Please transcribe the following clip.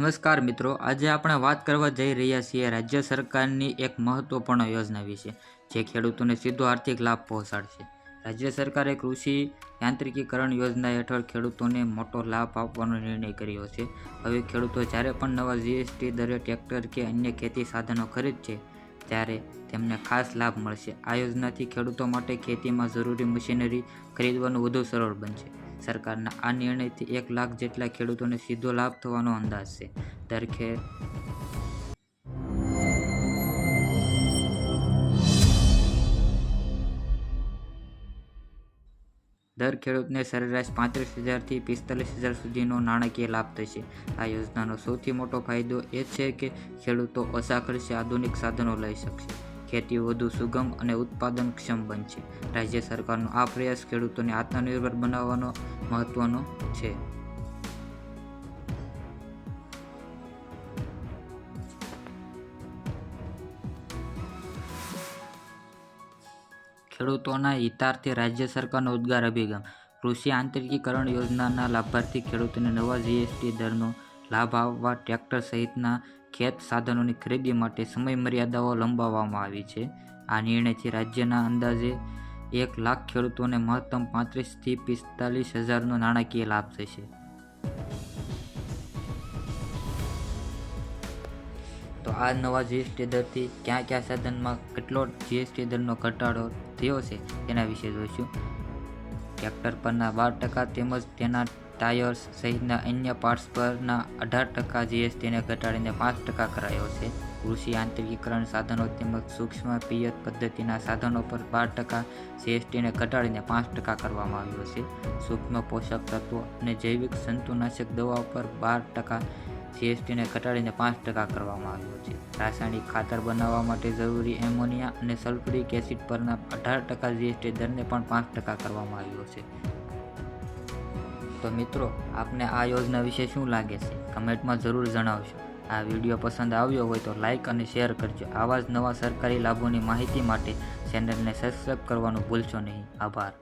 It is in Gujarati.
નમસ્કાર મિત્રો, આજે આપણે વાત કરવા જઈ રહ્યા છીએ રાજ્ય સરકારની એક મહત્વપૂર્ણ યોજના વિશે, જે ખેડૂતોને સીધો આર્થિક લાભ પહોંચાડશે. રાજ્ય સરકારે કૃષિ યાંત્રિકીકરણ યોજના હેઠળ ખેડૂતોને મોટો લાભ આપવાનો નિર્ણય કર્યો છે. હવે ખેડૂતો જ્યારે પણ નવા જીએસટી દરે ટ્રેક્ટર કે અન્ય ખેતી સાધનો ખરીદશે ત્યારે તેમને ખાસ લાભ મળશે. આ યોજનાથી ખેડૂતો માટે ખેતીમાં જરૂરી મશીનરી ખરીદવાનું વધુ સરળ બનશે. સરકારના આ નિર્ણયથી એક લાખ જેટલા ખેડૂતોને સીધો લાભ થવાનો અંદાજ છે. દર દર ખેડૂતને સરેરાશ પાંત્રીસ હજારથી પિસ્તાલીસ હજાર સુધીનો નાણાકીય લાભ થશે. આ યોજનાનો સૌથી મોટો ફાયદો એ છે કે ખેડૂતો ઓછા ખર્ચે આધુનિક સાધનો લઈ શકશે. ખેતી વધુ સુગમ અને ઉત્પાદનક્ષમ બનશે. રાજ્ય સરકારનો આ પ્રયાસ ખેડૂતોને આત્મનિર્ભર બનાવવાનો મહત્વનો છે. ખેડૂતોના હિતાર્થે રાજ્ય સરકારનો ઉદ્ગાર અભિગમ. કૃષિ આંતરિકીકરણ યોજનાના લાભાર્થી ખેડૂતોને નવા જીએસટી દરનો લાભ આપવા ટ્રેક્ટર સહિતના ખેત સાધનોની ખરીદી માટે સમય મર્યાદાઓ લંબાવવામાં આવી છે. આ નિર્ણયથી રાજ્યના અંદાજે એક લાખ ખેડૂતોને મહત્તમ પાંત્રીસથી પિસ્તાલીસ હજારનો નાણાકીય લાભ થશે. તો આ નવા જીએસટી દરથી ક્યાં ક્યાં સાધનમાં કેટલો જીએસટી દરનો ઘટાડો થયો છે તેના વિશે જોઈશું. ટ્રેક્ટર પરના બાર ટકા તેમજ તેના ટાયર્સ સહિતના અન્ય પાર્ટ્સ પરના અઢાર ટકા જીએસટીને ઘટાડીને પાંચ ટકા કરાયો છે. કૃષિ, આંતરિકીકરણ સાધનો તેમજ સૂક્ષ્મ પિયત પદ્ધતિના સાધનો પર બાર ટકા જીએસટીને ઘટાડીને પાંચ ટકા કરવામાં આવ્યો છે. સૂક્ષ્મ પોષક તત્વો અને જૈવિક જંતુનાશક દવાઓ પર બાર ટકા જીએસટીને ઘટાડીને પાંચ ટકા કરવામાં આવ્યો છે. રાસાયણિક ખાતર બનાવવા માટે જરૂરી એમોનિયા અને સલ્ફ્યુરિક એસિડ પરના અઢાર ટકા જીએસટી દરને પણ પાંચ ટકા કરવામાં આવ્યો છે. તો મિત્રો, આપને આ યોજના વિશે શું લાગે છે? કમેન્ટમાં જરૂર જણાવશો. આ વીડિયો પસંદ આવ્યો હોય તો લાઇક અને શેર કરજો. આવા જ નવા સરકારી લાભોની માહિતી માટે ચેનલને સબસ્ક્રાઈબ કરવાનું ભૂલશો નહીં. આભાર.